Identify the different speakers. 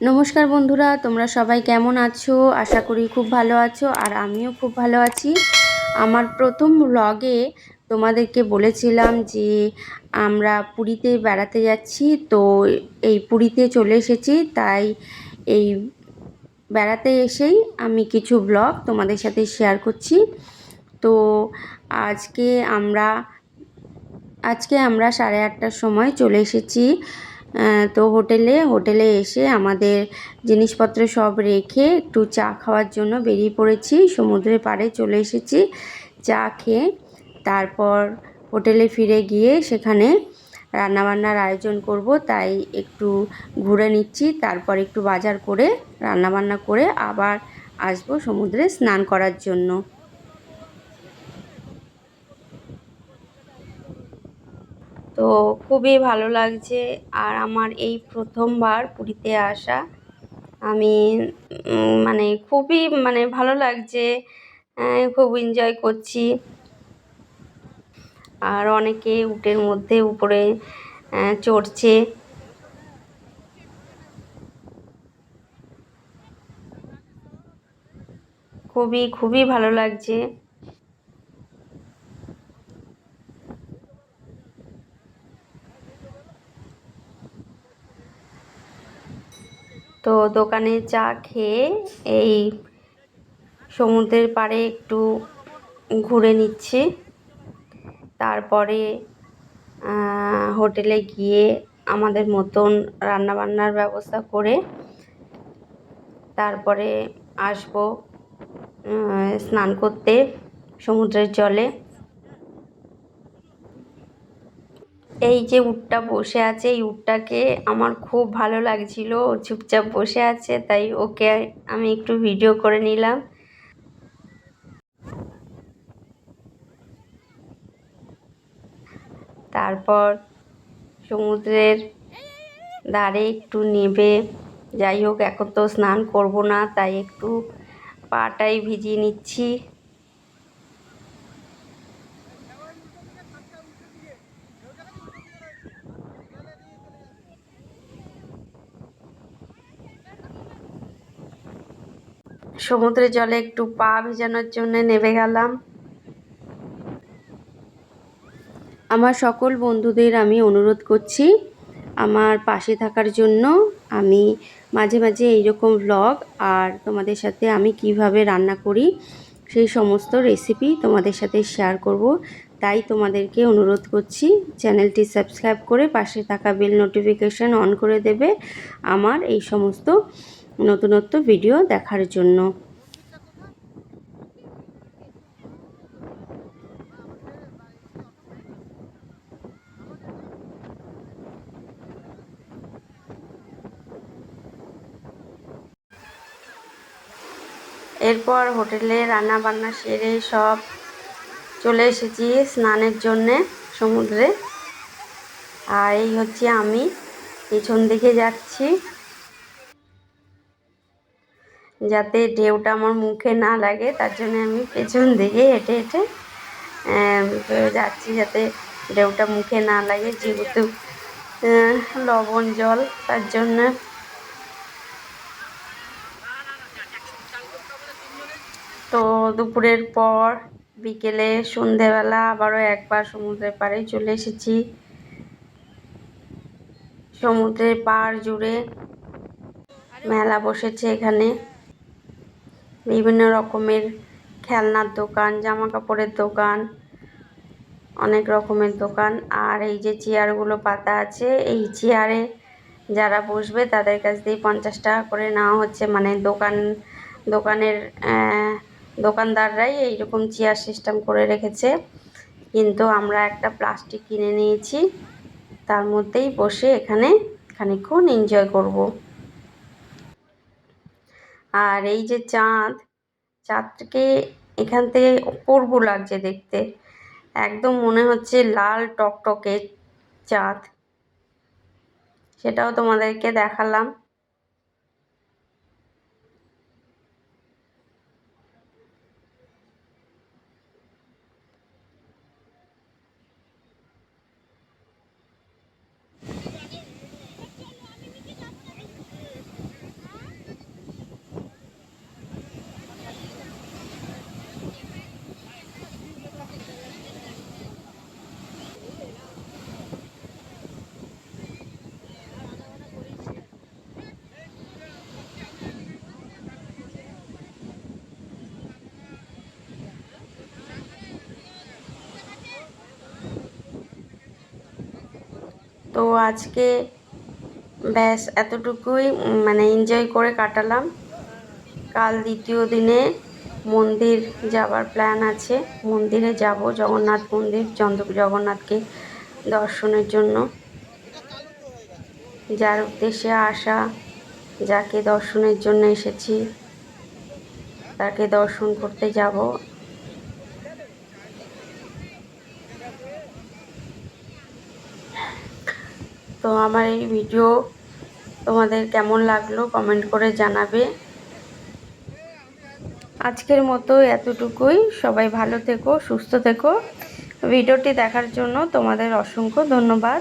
Speaker 1: নমস্কার বন্ধুরা, তোমরা সবাই কেমন আছো? আশা করি খুব ভালো আছো, আর আমিও খুব ভালো আছি। আমার প্রথম ব্লগে তোমাদেরকে বলেছিলাম যে আমরা পুরীতে বেড়াতে যাচ্ছি, তো এই পুরীতে চলে এসেছি, তাই এই বেড়াতে এসেই আমি কিছু ব্লগ তোমাদের সাথে শেয়ার করছি। তো আজকে আমরা আজকে আমরা সাড়ে আটটার সময় চলে এসেছি। তো হোটেলে হোটেলে এসে আমাদের জিনিসপত্র সব রেখে একটু চা খাওয়ার জন্য বেরিয়ে পড়েছি। সমুদ্রের পাড়ে চলে এসেছি, চা খেয়ে তারপর হোটেলে ফিরে গিয়ে সেখানে রান্নাবান্নার আয়োজন করব, তাই একটু ঘুরে নিচ্ছি। তারপর একটু বাজার করে, রান্নাবান্না করে আবার আসব সমুদ্রে স্নান করার জন্য। তো খুবই ভালো লাগছে। আর আমার এই প্রথমবার পুরীতে আসা, আমি মানে খুবই মানে ভালো লাগছে। খুব এনজয় করছি। আর অনেকে উটের মধ্যে উপরে চড়ছে। খুবই খুবই ভালো লাগছে। তো দোকানে চা খেয়ে এই সমুদ্রের পাড়ে একটু ঘুরে নিচ্ছি। তারপরে হোটেলে গিয়ে আমাদের মতন রান্নাবান্নার ব্যবস্থা করে তারপরে আসব স্নান করতে সমুদ্রের জলে। এই যে উটটা বসে আছে, এই উটটাকে আমার খুব ভালো লাগছিল। চুপচাপ বসে আছে, তাই ওকে আমি একটু ভিডিও করে নিলাম। তারপর সমুদ্রের ধারে একটু নেবে। যাই হোক, এখন তো স্নান করব না, তাই একটু পাটাই ভিজিয়ে নিচ্ছি। সমুদ্রের জলে একটু পা ভেজানোর জন্য নেমে গেলাম। আমার সকল বন্ধুদের আমি অনুরোধ করছি, আমার পাশে থাকার জন্য আমি মাঝে মাঝে এইরকম ব্লগ আর তোমাদের সাথে আমি কীভাবে রান্না করি সেই সমস্ত রেসিপি তোমাদের সাথে শেয়ার করব। তাই তোমাদেরকে অনুরোধ করছি, চ্যানেলটি সাবস্ক্রাইব করে পাশে থাকা বেল নোটিফিকেশান অন করে দেবে। আমার এই সমস্ত নতুনত্ব ভিডিও দেখার জন্য। এরপর হোটেলে রান্না বান্না সেরে সব চলে এসেছি স্নানের জন্যে সমুদ্রে। আর এই হচ্ছে আমি, পেছন দিকে যাচ্ছি। যাতে ঢেউটা আমার মুখে না লাগে, তার জন্য আমি পেছন দিকে হেঁটে হেঁটে যাচ্ছি যাতে ঢেউটা মুখে না লাগে, যেহেতু লবণ জল, তার জন্য। তো দুপুরের পর বিকেলে সন্ধেবেলা আবারও একবার সমুদ্রের পাড়ে চলে এসেছি। সমুদ্রের পাড় জুড়ে মেলা বসেছে এখানে। বিভিন্ন রকমের খেলনার দোকান জামা কাপড়ের দোকান, অনেক রকমের দোকান। আর এই যে চেয়ারগুলো পাতা আছে, এই চেয়ারে যারা বসবে তাদের কাছ দিয়ে পঞ্চাশ টাকা করে নেওয়া হচ্ছে। মানে দোকান, দোকানের দোকানদাররাই এইরকম চেয়ার সিস্টেম করে রেখেছে। কিন্তু আমরা একটা প্লাস্টিক কিনে নিয়েছি, তার মধ্যেই বসে এখানে খানিক্ষণ এনজয় করব। আর এই যে চাঁদ চাঁদটাকে এখান থেকে অপূর্ব লাগছে দেখতে। একদম মনে হচ্ছে লাল টকটকে চাঁদ। সেটাও তোমাদেরকে দেখালাম। তো আজকে ব্যাস এতটুকুই মানে এনজয় করে কাটালাম। কাল দ্বিতীয় দিনে মন্দির যাওয়ার প্ল্যান আছে। মন্দিরে যাব জগন্নাথ মন্দির, চন্দ্র জগন্নাথকে দর্শনের জন্য। যার উদ্দেশ্যে আসা যাকে দর্শনের জন্য এসেছি, তাকে দর্শন করতে যাব। তো আমার এই ভিডিও তোমাদের কেমন লাগল কমেন্ট করে জানাবে। আজকের মতো এতটুকুই। সবাই ভালো থেকো, সুস্থ থেকো। ভিডিওটি দেখার জন্য তোমাদের অসংখ্য ধন্যবাদ।